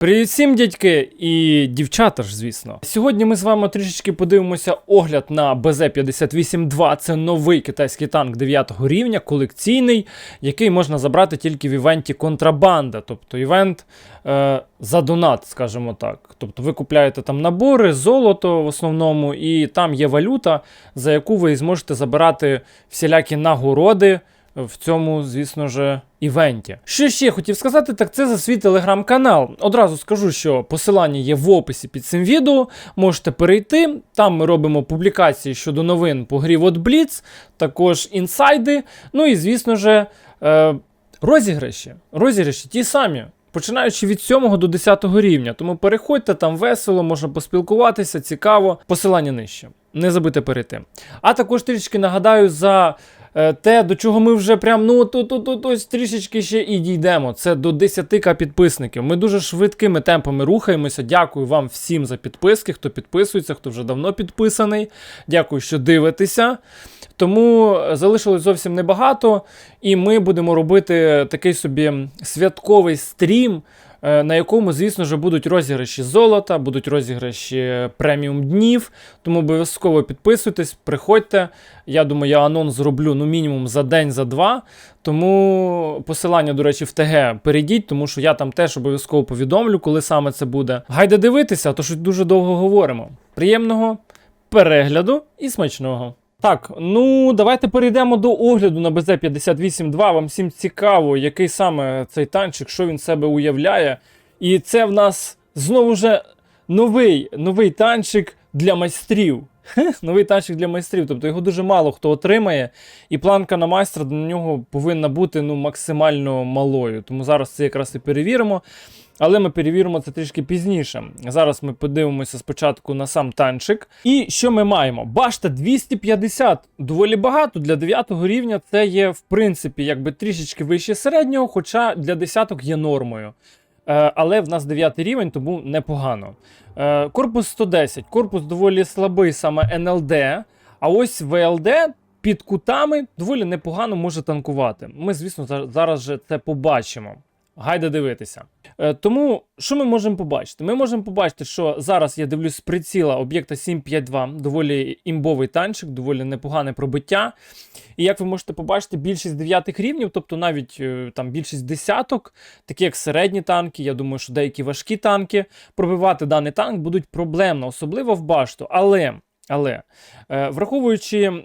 Привіт всім, дядьки і дівчата ж, звісно. Сьогодні ми з вами трішечки подивимося огляд на БЗ-58-2. Це новий китайський танк 9 рівня, колекційний, який можна забрати тільки в івенті контрабанда, тобто івент е, за донат, скажімо так. Тобто ви купляєте там набори, золото в основному, і там є валюта, за яку ви зможете забирати всілякі нагороди в цьому, звісно ж, івенті. Що ще хотів сказати, так це за свій телеграм-канал. Одразу скажу, що посилання є в описі під цим відео. Можете перейти. Там ми робимо публікації щодо новин по грі от Blitz, також інсайди. Ну і, звісно ж, е, розіграші. Розіграші ті самі. Починаючи від 7 до 10 рівня. Тому переходьте там весело, можна поспілкуватися, цікаво. Посилання нижче. Не забудьте перейти. А також трішки нагадаю за те, до чого ми вже прям ну тут ось трішечки ще і дійдемо. Це до 10к підписників. Ми дуже швидкими темпами рухаємося. Дякую вам всім за підписки, хто підписується, хто вже давно підписаний. Дякую, що дивитеся. Тому залишилось зовсім небагато, і ми будемо робити такий собі святковий стрім, е, на якому, звісно ж, будуть розіграші золота, будуть розіграші преміум днів. Тому обов'язково підписуйтесь, приходьте. Я думаю, я анонс зроблю ну мінімум за день, за два. Тому посилання, до речі, в ТГ перейдіть, тому що я там теж обов'язково повідомлю, коли саме це буде. Гайде дивитися, то що дуже довго говоримо. Приємного перегляду і смачного. Так, ну давайте перейдемо до огляду на БЗ-58-2. Вам всім цікаво, який саме цей танчик, що він себе уявляє. І це в нас знову ж новий, новий танчик для майстрів. Новий танчик для майстрів, тобто його дуже мало хто отримає, і планка на майстра до нього повинна бути ну, максимально малою. Тому зараз це якраз і перевіримо. Але ми перевіримо це трішки пізніше. Зараз ми подивимося спочатку на сам танчик. І що ми маємо? Башта 250 доволі багато для 9 рівня. Це є, в принципі, якби трішечки вище середнього, хоча для десяток є нормою. Е, але в нас 9 рівень, тому непогано. Е, корпус 110. Корпус доволі слабий, саме НЛД. А ось ВЛД під кутами доволі непогано може танкувати. Ми, звісно, зараз же це побачимо. Гайде дивитися. Е, тому що ми можемо побачити? Ми можемо побачити, що зараз я дивлюсь з приціла об'єкта 752, доволі імбовий танчик, доволі непогане пробиття. І як ви можете побачити, більшість дев'ятих рівнів, тобто навіть е, там більшість десяток, такі як середні танки, я думаю, що деякі важкі танки, пробивати даний танк будуть проблемно, особливо в башту. Але, але е, враховуючи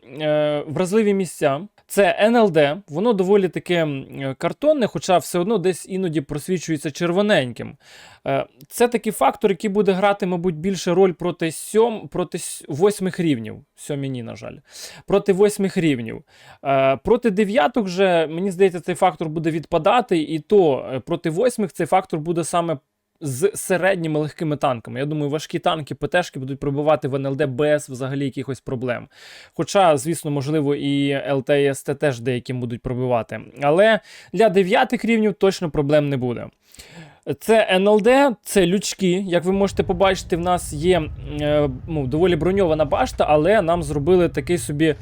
вразливі місця, це НЛД, воно доволі таке е, картонне, хоча все одно десь іноді просвічується червоненьким. Е, Це такий фактор, який буде грати, мабуть, більше роль проти сьом, проти восьмих рівнів. Сьомі ні, на жаль. Проти восьмих рівнів. Е, Проти дев'яток же, мені здається, цей фактор буде відпадати, і то проти восьмих цей фактор буде саме з середніми легкими танками. Я думаю, важкі танки, ПТшки будуть пробивати в НЛД без взагалі якихось проблем. Хоча, звісно, можливо, і ЛТ і СТ теж деяким будуть пробивати. Але для дев'ятих рівнів точно проблем не буде. Це НЛД, це лючки. Як ви можете побачити, в нас є е, ну, доволі броньована башта, але нам зробили такий собі.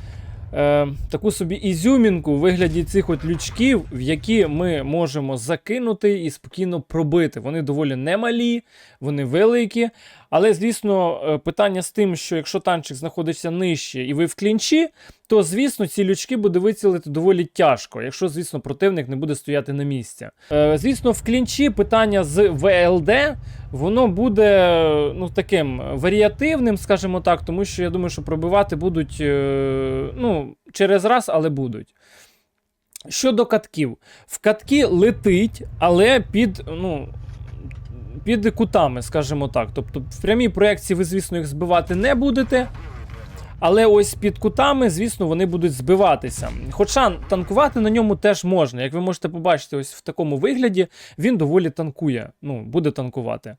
Е, таку собі ізюмінку у вигляді цих от лючків, в які ми можемо закинути і спокійно пробити. Вони доволі немалі, вони великі. Але, звісно, е, питання з тим, що якщо танчик знаходиться нижче і ви в клінчі, то, звісно, ці лючки буде вицілити доволі тяжко, якщо, звісно, противник не буде стояти на місці. Е, звісно, в клінчі питання з ВЛД, воно буде ну, таким варіативним, скажімо так, тому що я думаю, що пробивати будуть е, ну, через раз, але будуть. Щодо катків, в катки летить, але під, ну, під кутами, скажімо так. Тобто в прямій проекції ви, звісно, їх збивати не будете. Але ось під кутами, звісно, вони будуть збиватися. Хоча танкувати на ньому теж можна. Як ви можете побачити, ось в такому вигляді він доволі танкує. Ну, буде танкувати.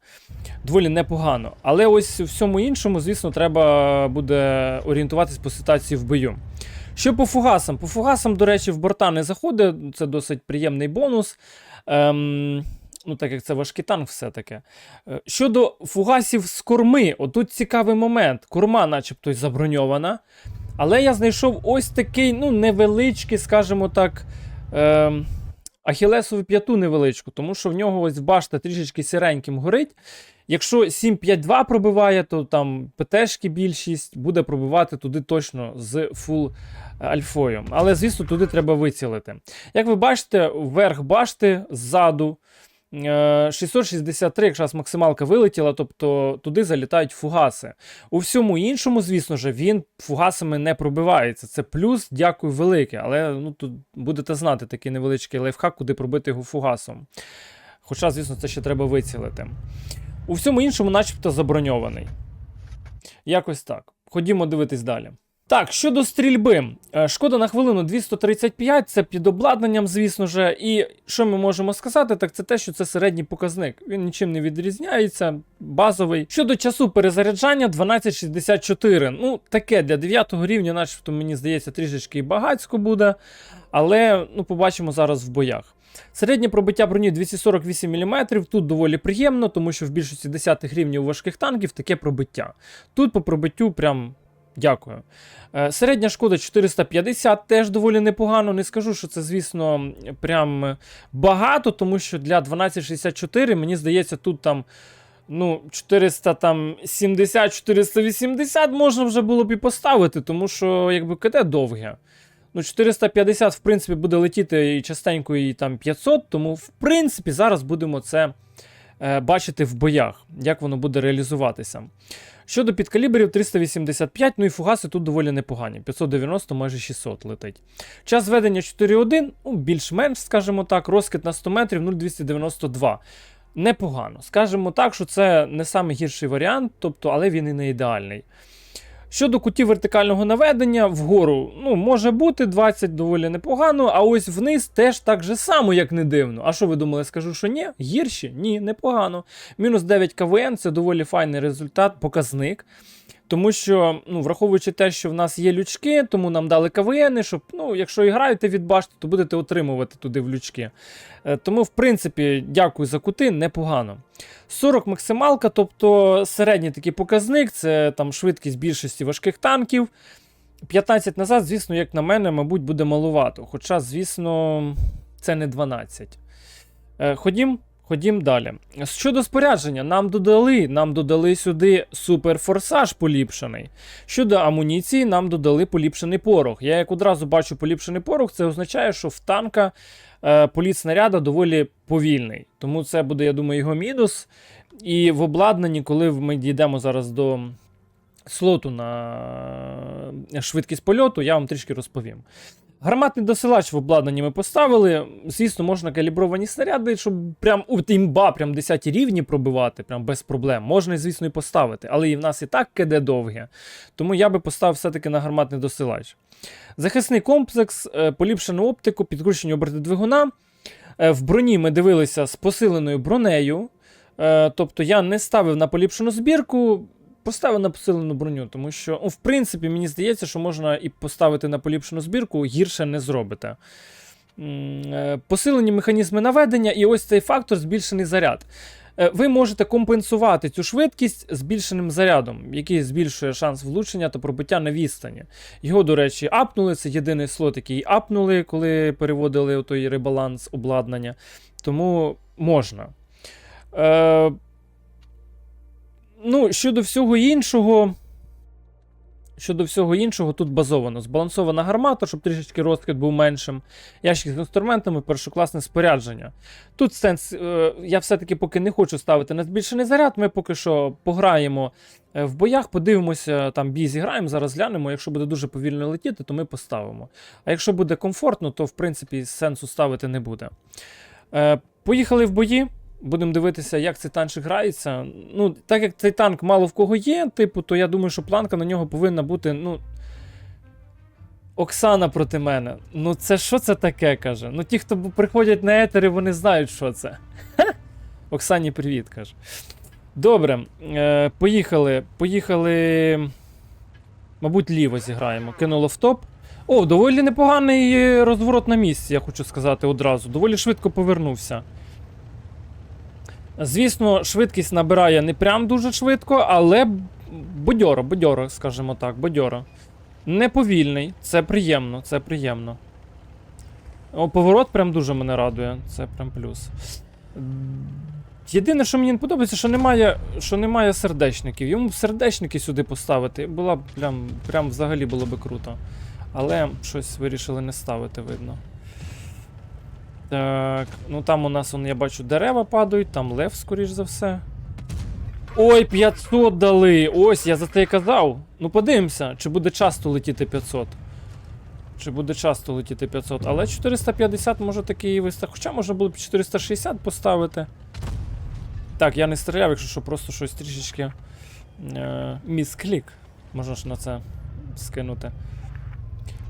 Доволі непогано. Але ось у всьому іншому, звісно, треба буде орієнтуватись по ситуації в бою. Що по фугасам? По фугасам, до речі, в борта не заходить. Це досить приємний бонус. Ем, ну, так як це важкий танк, все-таки. Е, Щодо фугасів з корми, отут цікавий момент. Корма, начебто, заброньована. Але я знайшов ось такий, ну, невеличкий, скажімо так. Ем, ахілесову п'яту невеличку, тому що в нього ось башта трішечки сіреньким горить. Якщо 7.5.2 пробиває, то там ПТшки більшість буде пробивати туди точно з фул альфою. Але, звісно, туди треба вицілити. Як ви бачите, вверх башти ззаду. Е, 663 якраз максималка вилетіла, тобто туди залітають фугаси. У всьому іншому, звісно ж, він фугасами не пробивається. Це плюс, дякую велике. Але ну, тут будете знати такий невеличкий лайфхак, куди пробити його фугасом. Хоча, звісно, це ще треба вицілити. У всьому іншому, начебто, заброньований. Якось так. Ходімо дивитись далі. Так, щодо стрільби, Е, шкода на хвилину 235, це під обладнанням, звісно ж. І що ми можемо сказати, так це те, що це середній показник. Він нічим не відрізняється, базовий. Щодо часу перезаряджання 1264. Ну, таке для 9 рівня, начебто, мені здається, трішечки і багацько буде. Але ну, побачимо зараз в боях. Середнє пробиття броні 248 мм. Тут доволі приємно, тому що в більшості 10 рівнів важких танків таке пробиття. Тут по пробиттю прям дякую. Е, Середня шкода 450, теж доволі непогано. Не скажу, що це, звісно, прям багато, тому що для 1264, мені здається, тут там. Ну, 470-480 можна вже було б і поставити, тому що якби КД довге. Ну, 450, в принципі, буде летіти і частенько, і там 500, тому, в принципі, зараз будемо це бачити в боях, як воно буде реалізуватися. Щодо підкалібрів 385, ну і фугаси тут доволі непогані. 590, майже 600 летить. Час ведення 4.1, ну, більш-менш, скажімо так, розкид на 100 метрів 0,292. Непогано. Скажімо так, що це не найгірший варіант, тобто, але він і не ідеальний. Щодо кутів вертикального наведення, вгору ну, може бути 20 доволі непогано, а ось вниз теж так же само, як не дивно. А що ви думали, скажу, що ні? Гірші? Ні, непогано. Мінус 9 КВН це доволі файний результат, показник. Тому що, ну, враховуючи те, що в нас є лючки, тому нам дали КВН, щоб, ну, якщо і граєте від башти, то будете отримувати туди в лючки. Е, Тому, в принципі, дякую за кути, непогано. 40 максималка, тобто середній такий показник, це там швидкість більшості важких танків. 15 назад, звісно, як на мене, мабуть, буде малувато. Хоча, звісно, це не 12. Е, Ходім, ходім далі. Щодо спорядження, нам додали, нам додали сюди суперфорсаж поліпшений. Щодо амуніції, нам додали поліпшений порох. Я як одразу бачу поліпшений порох, це означає, що в танка е, політ снаряда доволі повільний. Тому це буде, я думаю, його мінус. І в обладнанні, коли ми дійдемо зараз до слоту на швидкість польоту, я вам трішки розповім. Гарматний досилач в обладнанні ми поставили. Звісно, можна калібровані снаряди, щоб прям у імба, прям 10 рівні пробивати, прям без проблем. Можна, звісно, і поставити, але і в нас і так киде довге. Тому я би поставив все-таки на гарматний досилач. Захисний комплекс, е, поліпшену оптику, підкручені оберти двигуна. Е, В броні ми дивилися з посиленою бронею. Е, Тобто я не ставив на поліпшену збірку, поставив на посилену броню, тому що, ну, в принципі, мені здається, що можна і поставити на поліпшену збірку, гірше не зробите. Е, Посилені механізми наведення, і ось цей фактор збільшений заряд. Е, Ви можете компенсувати цю швидкість збільшеним зарядом, який збільшує шанс влучення та пробиття на відстані. Його, до речі, апнули. Це єдиний слот, який апнули, коли переводили той ребаланс обладнання. Тому можна. Е, щодо всього іншого. Щодо всього іншого, тут базовано. Збалансована гармата, щоб трішечки розкид був меншим. Ящик з інструментами, першокласне спорядження. Тут сенс, е, я все-таки поки не хочу ставити на збільшений заряд. Ми поки що пограємо е, в боях, подивимося, там бій зіграємо, зараз глянемо. Якщо буде дуже повільно летіти, то ми поставимо. А якщо буде комфортно, то в принципі сенсу ставити не буде. Е, поїхали в бої. Будемо дивитися, як цей танчик грається. Ну, так як цей танк мало в кого є, типу, то я думаю, що планка на нього повинна бути, ну. Оксана проти мене. Ну, це що це таке, каже? Ну, ті, хто приходять на етери, вони знають, що це. Оксані, привіт, каже. Добре, е, поїхали. Поїхали. Мабуть, ліво зіграємо. Кинуло в топ. О, доволі непоганий розворот на місці, я хочу сказати одразу. Доволі швидко повернувся. Звісно, швидкість набирає не прям дуже швидко, але бодьоро, бодьоро, скажімо так, бодьоро. Не це приємно, це приємно. О, поворот прям дуже мене радує. Це прям плюс. Єдине, що мені не подобається, що немає, що немає сердечників. Йому б сердечники сюди поставити. Була б прям, прям взагалі було би круто. Але щось вирішили не ставити, видно. Так, ну там у нас, он, я бачу, дерева падають, там лев, скоріш за все. Ой, 500 дали! Ось, я за це і казав. Ну подивимося, чи буде часто летіти 500. Чи буде часто летіти 500. Але 450 може таки і вистачить. Хоча можна було б 460 поставити. Так, я не стріляв, якщо що, просто щось трішечки. Е, місклік. Можна ж на це скинути.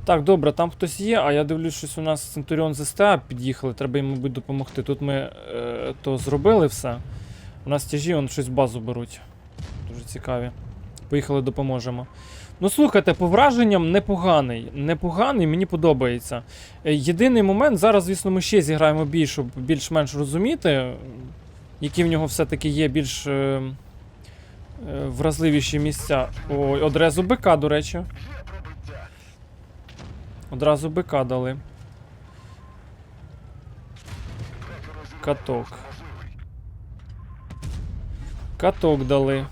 Так, добре, там хтось є, а я дивлюсь, щось у нас Центуріон з СТА під'їхали, треба їм, мабуть, допомогти. Тут ми е, то зробили все. У нас тяжі, он щось базу беруть. Дуже цікаві. Поїхали, допоможемо. Ну, слухайте, по враженням непоганий. Непоганий, мені подобається. Е, Єдиний момент, зараз, звісно, ми ще зіграємо бій, щоб більш-менш розуміти, які в нього все-таки є більш е, е, вразливіші місця. Ой, одразу БК, до речі. Одразу БК дали. Каток. Каток дали.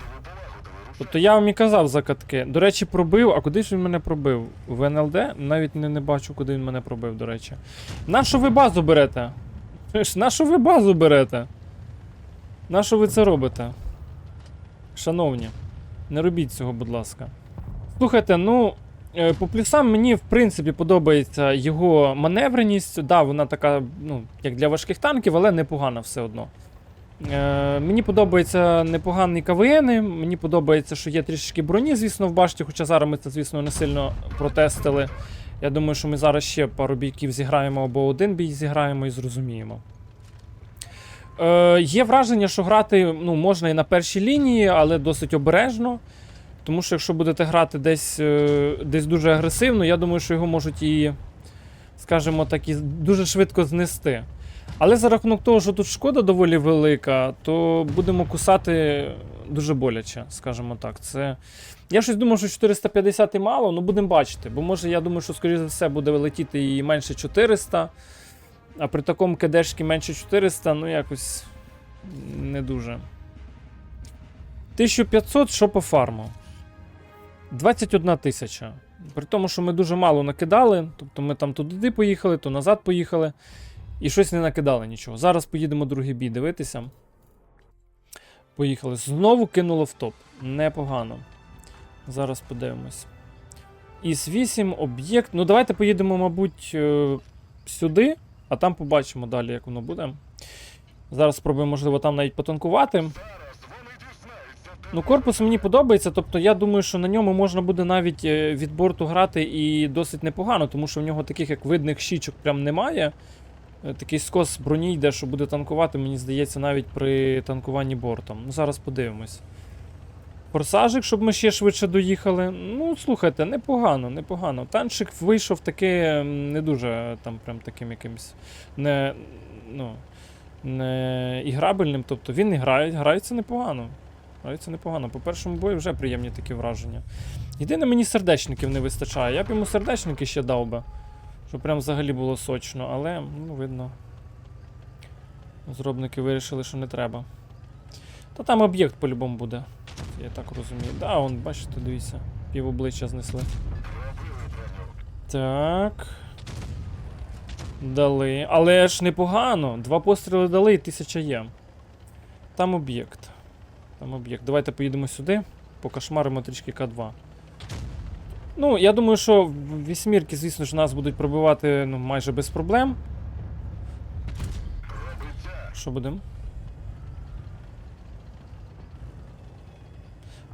Тобто я вам і казав за катки. До речі, пробив. А куди ж він мене пробив? В НЛД? Навіть не, не бачу, куди він мене пробив, до речі. Нащо ви базу берете? Нащо ви базу берете? Нащо ви це робите? Шановні, не робіть цього, будь ласка. Слухайте, ну. Е, По плюсам мені в принципі подобається його маневреність. Да, вона така, ну, як для важких танків, але непогана все одно. Е, мені подобається непогані КВН, мені подобається, що є трішечки броні, звісно, в башті, хоча зараз ми це, звісно, не сильно протестили. Я думаю, що ми зараз ще пару бійків зіграємо або один бій зіграємо і зрозуміємо. Е, є враження, що грати ну, можна і на першій лінії, але досить обережно. Тому що якщо будете грати десь, е, десь дуже агресивно, я думаю, що його можуть і, скажімо так, і дуже швидко знести. Але за рахунок того, що тут шкода доволі велика, то будемо кусати дуже боляче, скажімо так. Це... Я щось думав, що 450 і мало, ну будемо бачити. Бо може, я думаю, що, скоріше за все, буде летіти і менше 400. А при такому кедешки менше 400, ну якось не дуже. 1500, що по фарму? 21 тисяча. При тому, що ми дуже мало накидали, тобто ми там туди поїхали, то назад поїхали. І щось не накидали нічого. Зараз поїдемо другий бій дивитися. Поїхали. Знову кинуло в топ. Непогано. Зараз подивимось. Іс 8, об'єкт. Ну, давайте поїдемо, мабуть, е, сюди, а там побачимо далі, як воно буде. Зараз спробуємо, можливо, там навіть потанкувати. Ну, корпус мені подобається, тобто я думаю, що на ньому можна буде навіть е, від борту грати і досить непогано, тому що в нього таких як видних щічок прям немає. Е, Такий скос броні йде, що буде танкувати, мені здається, навіть при танкуванні бортом. Ну, зараз подивимось. Форсажик, щоб ми ще швидше доїхали. Ну, слухайте, непогано, непогано. Танчик вийшов таки не дуже там прям таким якимось не, ну, не іграбельним. Тобто він грає, грається непогано. Грається непогано. По першому бою вже приємні такі враження. Єдине, мені сердечників не вистачає. Я б йому сердечники ще дав би. Щоб прям взагалі було сочно, але, ну, видно. Зробники вирішили, що не треба. Та там об'єкт по-любому буде. Я так розумію. Да, он, бачите, дивіться, пів обличчя знесли. Так. Дали. Але ж непогано. Два постріли дали і тисяча є. Там об'єкт. Там об'єкт. Давайте поїдемо сюди. Покошмаримо трішки К2. Ну, я думаю, що вісьмірки, звісно ж, нас будуть пробивати ну, майже без проблем. Що будемо?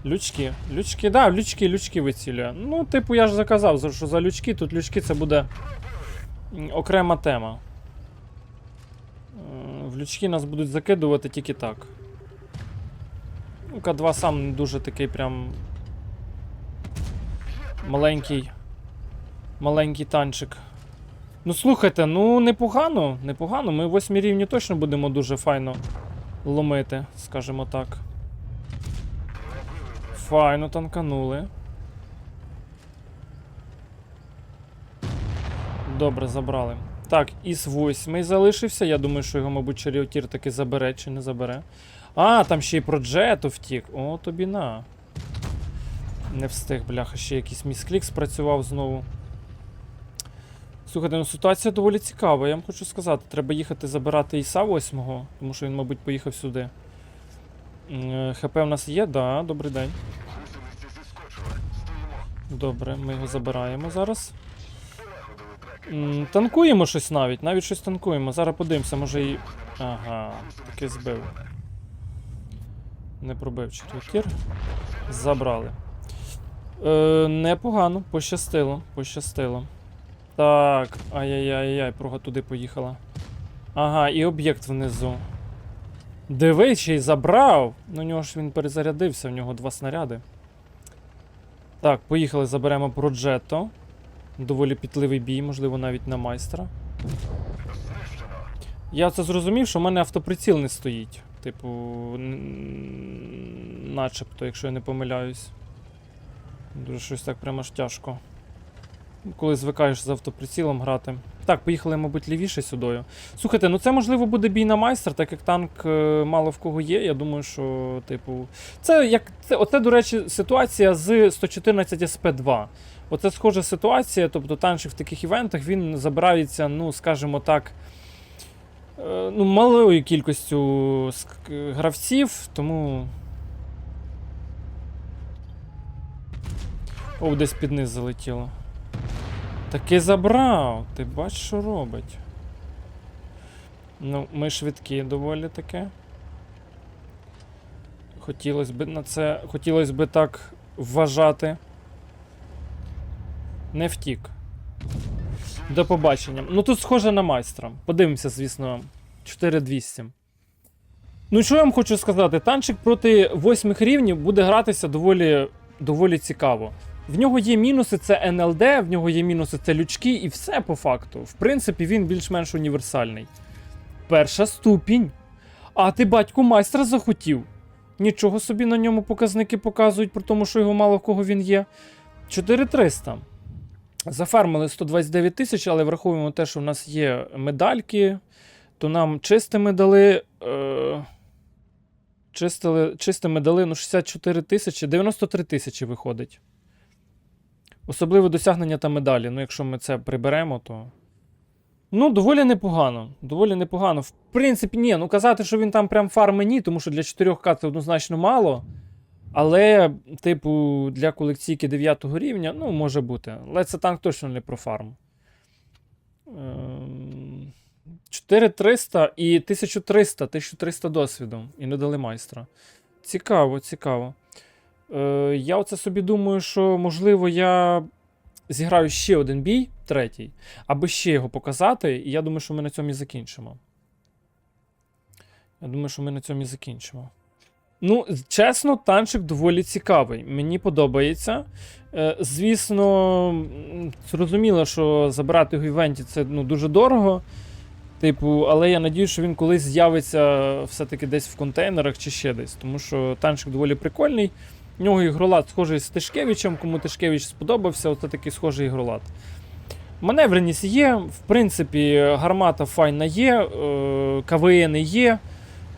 Лючки. Лючки, да, лючки, лючки вицілює. Ну, типу, я ж заказав, що за лючки, тут лючки це буде окрема тема. Е, В лючки нас будуть закидувати тільки так. Ну, К2 сам не дуже такий прям маленький. Маленький танчик. Ну слухайте, ну непогано, непогано. Ми восьмі рівні точно будемо дуже файно ломити, скажімо так. Файно танканули. Добре, забрали. Так, іс 8 залишився. Я думаю, що його, мабуть, Чаріотір таки забере чи не забере. А, там ще й про Джету втік. О, тобі на. Не встиг, бляха, ще якийсь місклік спрацював знову. Слухайте, ну ситуація доволі цікава, я вам хочу сказати. Треба їхати забирати Іса 8, тому що він, мабуть, поїхав сюди. Е, ХП в нас є, да, добрий день. Добре, ми його забираємо зараз. Танкуємо щось навіть, навіть щось танкуємо. Зараз подивимося, може і. Ага, таки збив. Не пробив черв'якір. Забрали. Е, непогано, пощастило, пощастило. Так, ай-яй-яй-яй, прога туди поїхала. Ага, і об'єкт внизу. Диви, ще забрав. Ну, нього ж він перезарядився, в нього два снаряди. Так, поїхали, заберемо Проджетто. Доволі пітливий бій, можливо, навіть на майстра. Я це зрозумів, що в мене автоприціл не стоїть. Типу, начебто, якщо я не помиляюсь. Дуже щось так прямо ж тяжко. Коли звикаєш з автоприцілом грати. Так, поїхали, мабуть, лівіше сюдою. Слухайте, ну це можливо буде бій на майстер, так як танк е, мало в кого є. Я думаю, що, типу. Це як. Це, оце, до речі, ситуація з 114 SP2. Оце схожа ситуація, тобто танчик в таких івентах він забирається, ну, скажімо так. Е, Ну, малою кількістю гравців, тому. О, десь під низ залетіло. Таки забрав. Ти бач, що робить. Ну, ми швидкі доволі таке. Хотілося б на це. Хотілося б так вважати. Не втік. До побачення. Ну тут схоже на майстра. Подивимося, звісно, 4200. Ну, що я вам хочу сказати? Танчик проти восьмих рівнів буде гратися доволі, доволі цікаво. В нього є мінуси, це НЛД, в нього є мінуси, це лючки, і все по факту. В принципі, він більш-менш універсальний. Перша ступінь. А ти батьку майстра захотів. Нічого собі на ньому показники показують, про тому, що його мало в кого він є. 4300. Зафармили 129 тисяч, але враховуємо те, що в нас є медальки, то нам чистими дали. Е... Чистили, чистими дали ну, 64 тисячі, 93 тисячі виходить. Особливе досягнення та медалі. Ну, якщо ми це приберемо, то. Ну, доволі непогано. Доволі непогано. В принципі, ні, ну казати, що він там прям фарми ні, тому що для 4К це однозначно мало. Але, типу, для колекційки 9 рівня, ну, може бути. Але це танк точно не про фарм. Ем, 4300 і 1300, 1300 досвіду. І не дали майстра. Цікаво, цікаво. Е, я оце собі думаю, що, можливо, я зіграю ще один бій, третій, аби ще його показати, і я думаю, що ми на цьому і закінчимо. Я думаю, що ми на цьому і закінчимо. Ну, чесно, танчик доволі цікавий. Мені подобається. Е, звісно, зрозуміло, що забирати його в івенті це ну, дуже дорого. Типу, але я надію, що він колись з'явиться все-таки десь в контейнерах чи ще десь. Тому що танчик доволі прикольний. У нього ігролад схожий з Тишкевичем, кому Тишкевич сподобався, оце такий схожий ігролад. Маневреність є, в принципі, гармата файна є, е, КВН є.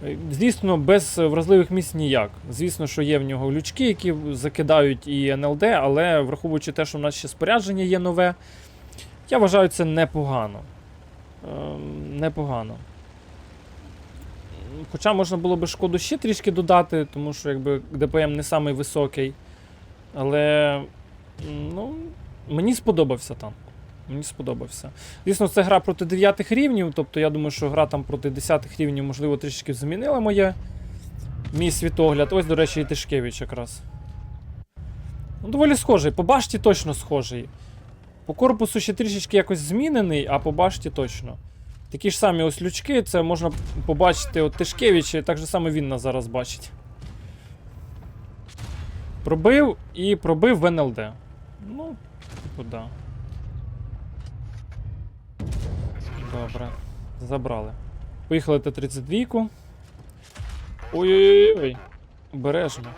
Е, Звісно, без вразливих місць ніяк. Звісно, що є в нього лючки, які закидають і НЛД, але враховуючи те, що в нас ще спорядження є нове, я вважаю це непогано. Ем, Непогано. Хоча можна було би шкоду ще трішки додати, тому що якби ДПМ не самий високий. Але ну, мені сподобався танк. Мені сподобався. Звісно, це гра проти 9 рівнів, тобто я думаю, що гра там проти 10 рівнів, можливо, трішки змінила моє. Мій світогляд. Ось, до речі, і Тишкевич якраз. Ну, доволі схожий. По башті точно схожий. По корпусу ще трішечки якось змінений, а по башті точно. Такі ж самі ось лючки, це можна побачити от Тишкевича, так же само він нас зараз бачить. Пробив і пробив в НЛД. Ну, типу, да. Добре. Забрали. Поїхали Т-32. Ой-ой-ой. Обережно.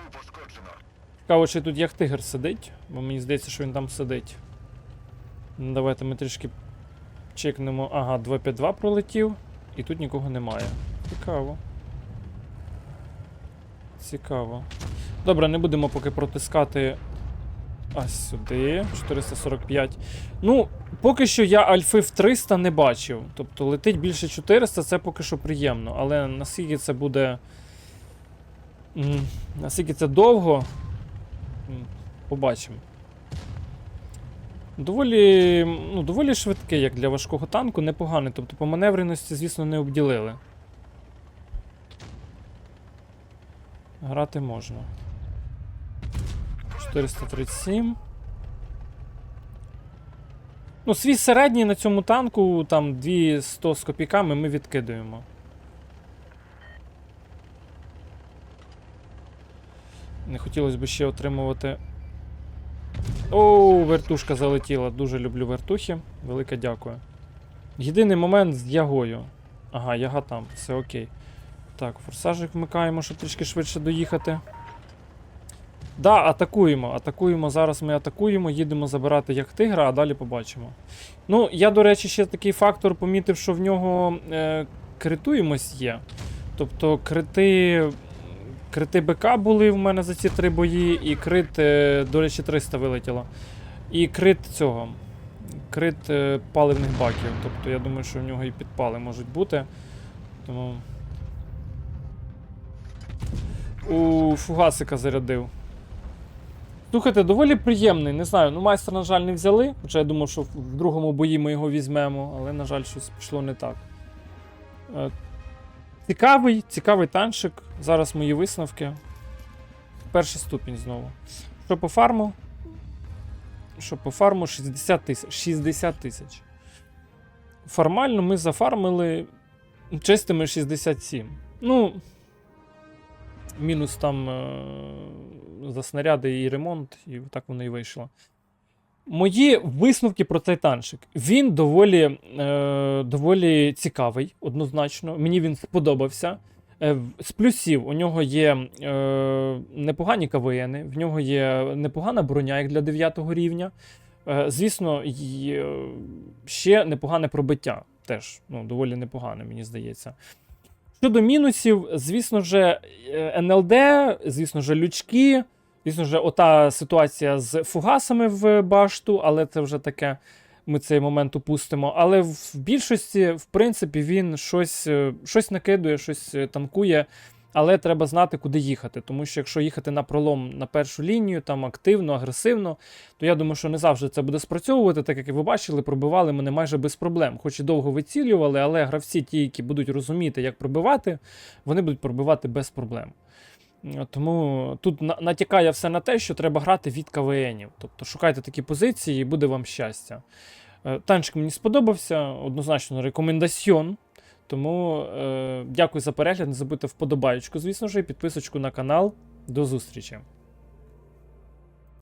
Цікаво, чи тут як тигр сидить, бо мені здається, що він там сидить. Ну, давайте ми трішки Чекнемо. Ага, 252 пролетів. І тут нікого немає. Цікаво. Цікаво. Добре, не будемо поки протискати. Ось сюди. 445. Ну, поки що я альфи в 300 не бачив. Тобто летить більше 400, це поки що приємно. Але наскільки це буде. Наскільки це довго. Побачимо. Доволі, ну, доволі швидкий, як для важкого танку, непоганий. Тобто по маневреності, звісно, не обділили. Грати можна. 437. Ну, свій середній на цьому танку, там 200 з копійками ми відкидуємо. Не хотілося б ще отримувати. Оу, вертушка залетіла. Дуже люблю вертухи. Велике дякую. Єдиний момент з ягою. Ага, яга там, все окей. Так, форсажик вмикаємо, щоб трішки швидше доїхати. Да, атакуємо. Атакуємо. Зараз ми атакуємо, їдемо забирати як тигра, а далі побачимо. Ну, я, до речі, ще такий фактор помітив, що в нього е, критуємось є. Тобто крити. Крити БК були в мене за ці три бої, і крит, е, до речі, 300 вилетіло. І крит цього. Крит е, паливних баків. Тобто я думаю, що в нього і підпали можуть бути. Тому. У фугасика зарядив. Слухайте, доволі приємний, не знаю. Ну, майстра, на жаль, не взяли. Хоча я думав, що в другому бої ми його візьмемо, але, на жаль, щось пішло не так. Е, Цікавий, цікавий танчик. Зараз мої висновки. Перший ступінь знову. Що по фарму? Що по фарму 60 тисяч. 60 тисяч. Формально ми зафармили чистими 67. Ну. Мінус там е- за снаряди і ремонт, і так воно і вийшло. Мої висновки про цей танчик. Він доволі, е, доволі цікавий, однозначно. Мені він сподобався. Е, з плюсів у нього є е, непогані КВНи, в нього є непогана броня, як для 9 рівня. Е, звісно, й, е, ще непогане пробиття. Теж ну, доволі непогане, мені здається. Щодо мінусів, звісно ж, е, НЛД, звісно ж, лючки. Звісно ж, ота ситуація з фугасами в башту, але це вже таке. Ми цей момент упустимо. Але в більшості, в принципі, він щось, е, щось накидує, щось е, танкує. Але треба знати, куди їхати. Тому що якщо їхати на пролом на першу лінію, там активно, агресивно, то я думаю, що не завжди це буде спрацьовувати, так як ви бачили, пробивали мене майже без проблем. Хоч і довго вицілювали, але гравці, ті, які будуть розуміти, як пробивати, вони будуть пробивати без проблем. Тому тут на- натякає все на те, що треба грати від КВНів. Тобто шукайте такі позиції і буде вам щастя. Е, Танчик мені сподобався, однозначно рекомендаціон. Тому е, дякую за перегляд. Не забудьте вподобайку, звісно ж, і підписочку на канал. До зустрічі!